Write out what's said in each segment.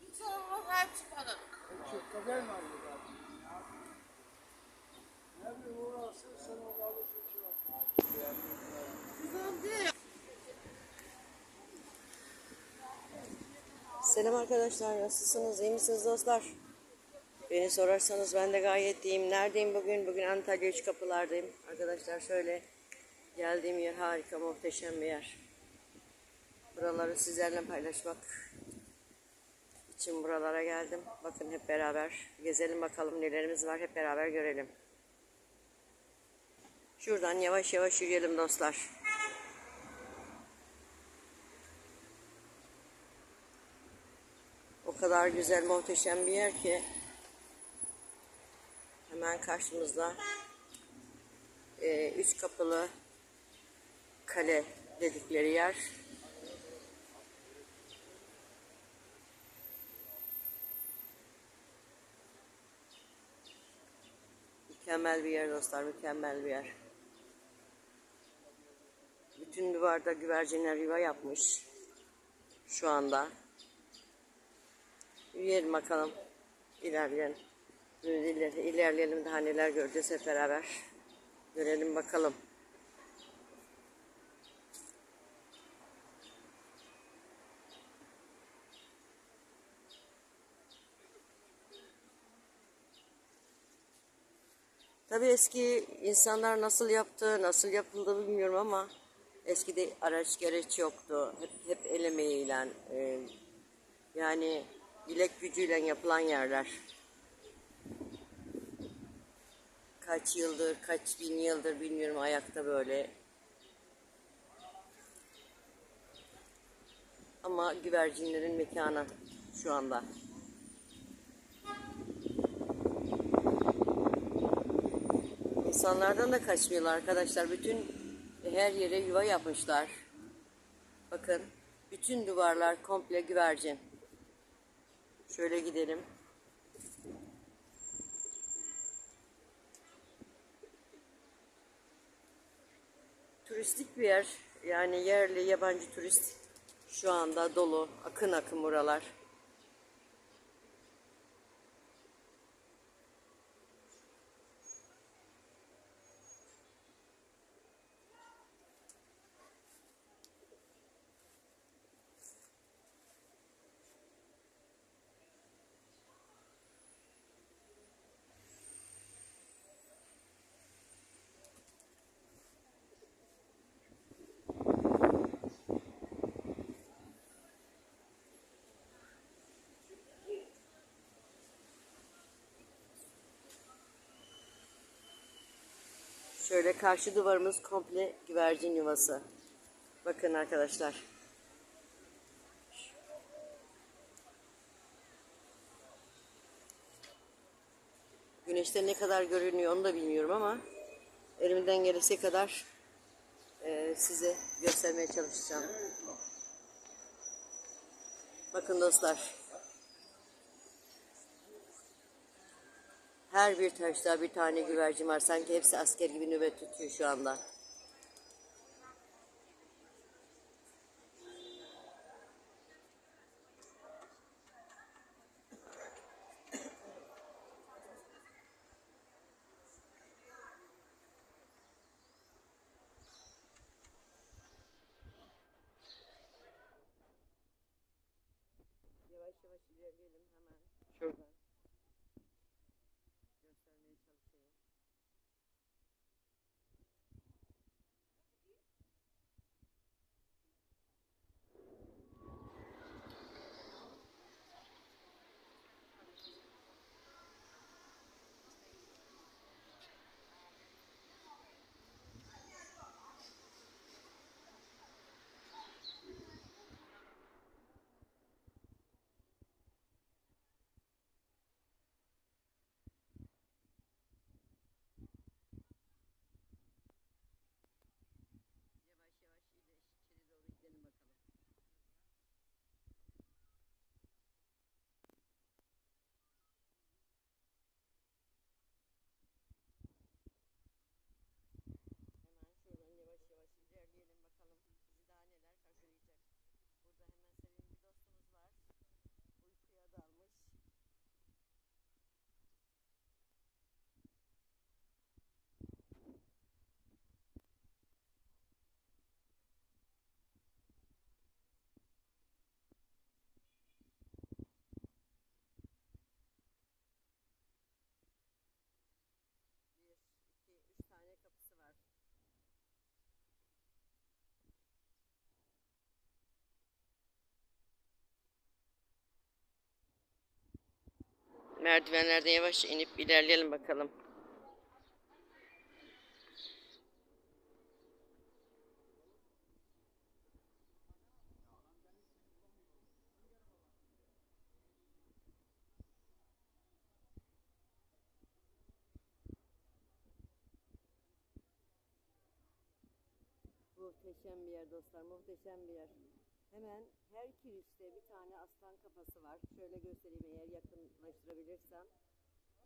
İnsanlar hepsi kadar. Çok aldı zaten? Ne bileyim uğraşsın sen onu alırsın. Selam arkadaşlar, nasılsınız? İyi misiniz dostlar? Beni sorarsanız ben de gayet iyiyim. Neredeyim bugün? Bugün Antalya Üç Kapılardayım. Arkadaşlar şöyle geldiğim yer harika, muhteşem bir yer. Buraları sizlerle paylaşmak için buralara geldim. Bakın hep beraber gezelim bakalım nelerimiz var hep beraber görelim. Şuradan yavaş yavaş yürüyelim dostlar. O kadar güzel, muhteşem bir yer ki hemen karşımızda e, üç kapılı kale dedikleri yer. Mükemmel bir yer dostlar, mükemmel bir yer. Bütün duvarda güvercinler yuva yapmış şu anda. Yürüyelim bakalım. İlerleyelim. İler, ilerleyelim daha neler göreceğiz hep beraber. Görelim bakalım. Tabii eski insanlar nasıl yaptı, nasıl yapıldı bilmiyorum ama eskide araç gereç yoktu. Hep, hep el emeğiyle, e, yani bilek gücüyle yapılan yerler. Kaç yıldır, kaç bin yıldır bilmiyorum ayakta böyle. Ama güvercinlerin mekanı şu anda. İnsanlardan da kaçmıyorlar arkadaşlar. Bütün her yere yuva yapmışlar. Bakın bütün duvarlar komple güvercin. Şöyle gidelim. Turistik bir yer. Yani yerli yabancı turist şu anda dolu. Akın akın buralar. Şöyle karşı duvarımız komple güvercin yuvası. Bakın arkadaşlar. Güneşte ne kadar görünüyor onu da bilmiyorum ama elimden gelirse kadar eee, size göstermeye çalışacağım. Bakın dostlar. Her bir taşta bir tane güvercin var. Sanki hepsi asker gibi nöbet tutuyor şu anda. Merdivenlerden yavaş inip ilerleyelim bakalım. Muhteşem bir yer dostlar, muhteşem bir yer. Hemen her kirişte bir tane aslan kafası var. Şöyle göstereyim eğer yakınlaştırabilirsem.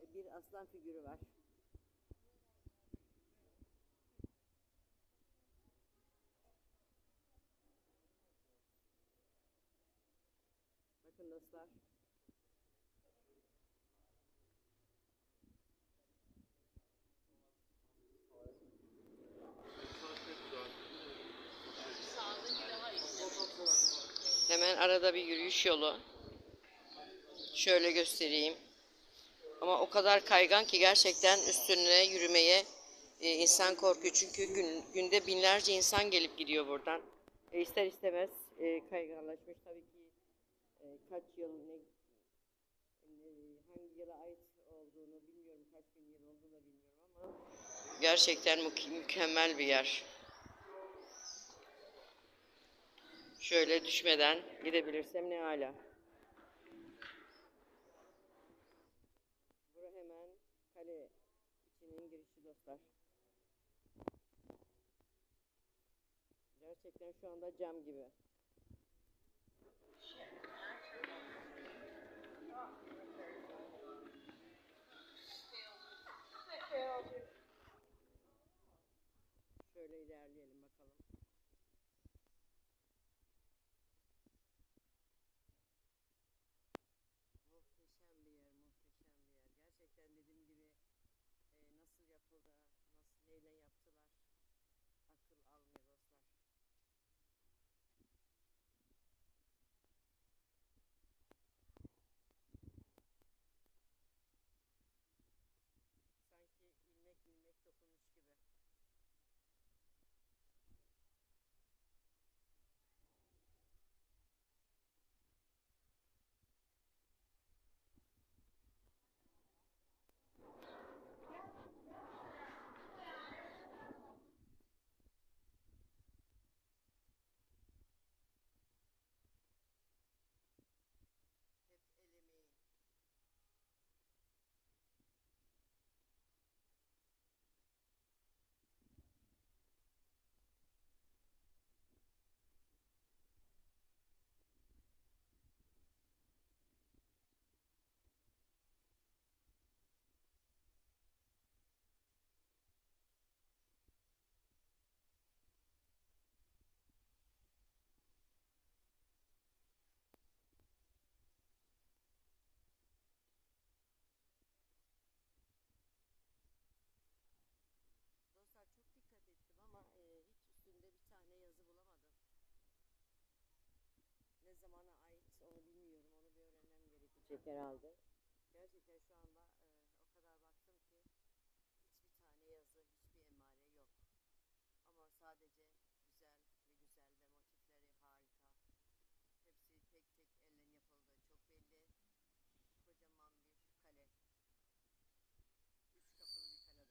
E, Bir aslan figürü var. Bakın dostlar. Hemen arada bir yürüyüş yolu. Şöyle göstereyim. Ama o kadar kaygan ki gerçekten üstüne yürümeye e, insan korkuyor. Çünkü gün, günde binlerce insan gelip gidiyor buradan. E, ister istemez e, kayganlaşmış. Tabii ki e, kaç yıl ne, ne- hangi yıla ait olduğunu bilmiyorum. Kaç bin yıl olduğunu da bilmiyorum ama gerçekten mü- mükemmel bir yer. Şöyle düşmeden gidebilirsem ne hala. Bura hemen kale içinin girişi dostlar. Gerçekten şu anda cam gibi. Gerekecek herhalde. Gerçekten şu anda e, o kadar baktım ki hiçbir tane yazı, hiçbir emare yok. Ama sadece güzel ve güzel ve motifleri harika. Hepsi tek tek elle yapıldı. Çok belli. Kocaman bir kale. Üç kapılı bir kale dostlar.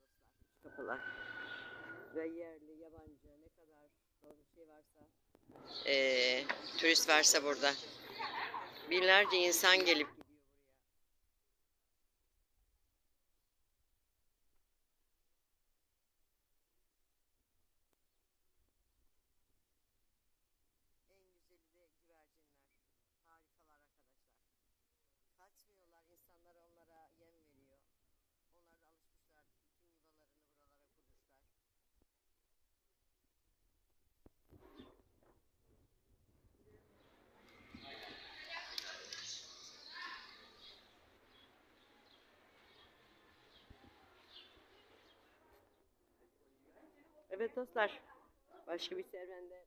Üç kapılar. Ve yerli, yabancı ne kadar doğru şey varsa. Ee, turist varsa burada. Binlerce insan gelip gidiyor buraya. En güzeli de güvercinler. Harikalar arkadaşlar. Kaçmıyorlar. insanlar onlara yem veriyor. Onlar da alışmışlar. Bütün yuvalarını buralara kurmuşlar. Evet dostlar. Başka bir serüvende,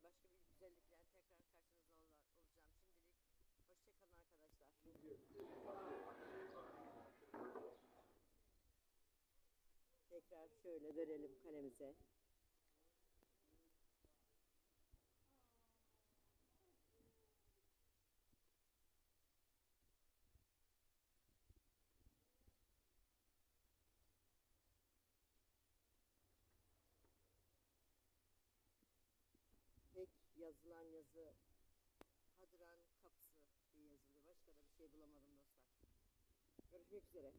Tekrar şöyle verelim kalemize. Tek yazılan yazı Hadıran Kapısı diye yazılıyor. Başka da bir şey bulamadım dostlar. Görüşmek üzere.